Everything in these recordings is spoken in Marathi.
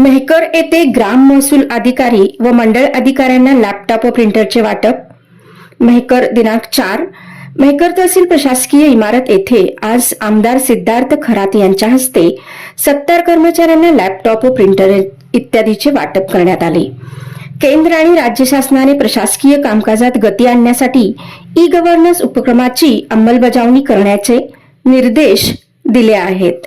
मेहकर येथे ग्राम महसूल अधिकारी व मंडळ अधिकाऱ्यांना लॅपटॉप व प्रिंटरचे वाटप. मेहकर दिनांक चार. मेहकर तहसील प्रशासकीय इमारत येथे आज आमदार सिद्धार्थ खरात यांच्या हस्ते सत्तर कर्मचाऱ्यांना लॅपटॉप व प्रिंटर इत्यादीचे वाटप करण्यात आले. केंद्र आणि राज्य शासनाने प्रशासकीय कामकाजात गती आणण्यासाठी ई गव्हर्नन्स उपक्रमाची अंमलबजावणी करण्याचे निर्देश दिले आहेत.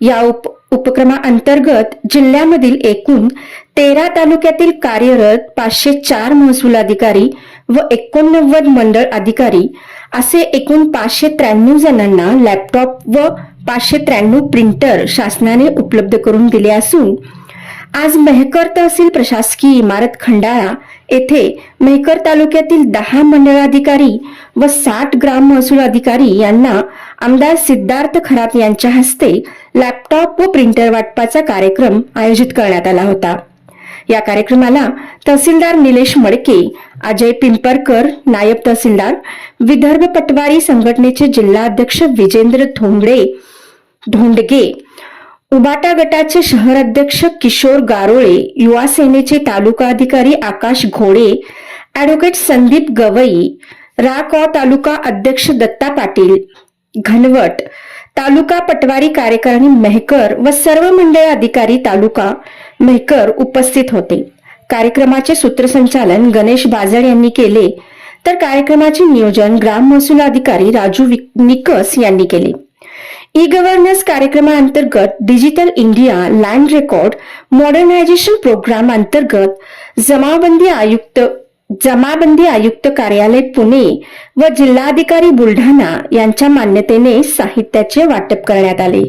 या उप उपक्रमाअंतर्गत जिल्ह्यामधील एकूण तेरा तालुक्यातील कार्यरत पाचशे चार महसूल अधिकारी व एकोणनव्वद मंडळ अधिकारी असे एकूण पाचशे त्र्याण्णव जणांना लॅपटॉप व पाचशे त्र्याण्णव प्रिंटर शासनाने उपलब्ध करून दिले असून आज मेहकर तहसील प्रशासकीय इमारत खंडाळा येथे मेहकर तालुक्यातील दहा मंडळ अधिकारी व साठ ग्राम महसूल अधिकारी यांना आमदार सिद्धार्थ खरात यांच्या हस्ते लॅपटॉप व प्रिंटर वाटपाचा कार्यक्रम आयोजित करण्यात आला होता. या कार्यक्रमाला तहसीलदार निलेश मडके अजय पिंपरकर नायब तहसीलदार विदर्भ पटवारी संघटनेचे जिल्हाध्यक्ष विजेंद्र धोंगडे धोंडगे उबाटा गटाचे शहर अध्यक्ष किशोर गारोळे युवा सेनेचे तालुका अधिकारी आकाश घोडे ॲडव्होकेट संदीप गवई राकॉ तालुका अध्यक्ष दत्ता पाटील घनवट तालुका पटवारी कार्यकारिणी मेहकर व सर्व मंडळ अधिकारी तालुका मेहकर उपस्थित होते. कार्यक्रमाचे सूत्रसंचालन गणेश बाजड यांनी केले. तर कार्यक्रमाचे नियोजन ग्राम महसूल अधिकारी राजू निकस यांनी केले. ई गव्हर्नन्स कार्यक्रमाअंतर्गत digital India land record modernization program अंतर्गत जमाबंदी आयुक्त जमाबंदी आयुक्त कार्यालय पुणे व जिल्हाधिकारी बुलढाणा यांच्या मान्यतेने साहित्याचे वाटप करण्यात आले.